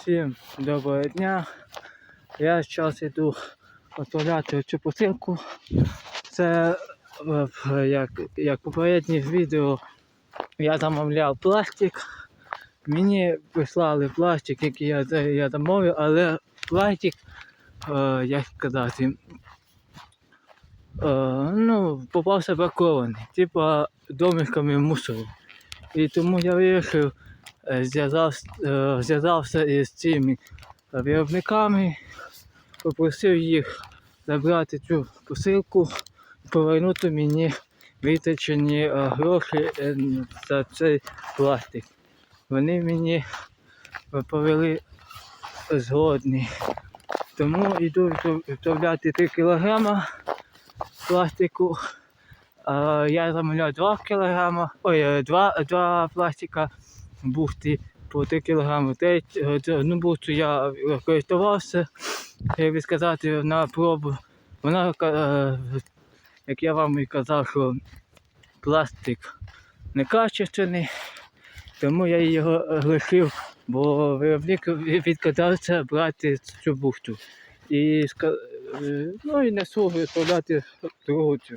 Всім доброго дня. Я зараз йду відправляти цю посилку. Це е, як, як попереднє відео я замовляв пластик. Мені прислали пластик, який я, я замовив, але пластик, е, як сказати, е, ну, попався бракований, типа домиками мусору. І тому я вирішив зв'язався, е, зв'язався із цими виробниками, попросив їх забрати цю посилку повернути мені витрачені е, гроші е, за цей пластик. Вони мені повели згодні. Тому йду відправляти 3 кілограма пластику. Я замовляв 2 кілограма, ой, е, 2, 2 пластика бухти по 3 кілограми. Треть, е, це одну бухту я користувався, як би сказати, на пробу. Вона, е, як я вам і казав, що пластик некачественний, тому я його лишив, бо виробник відказався брати цю бухту. І, е, ну, і несу виставляти другу цю.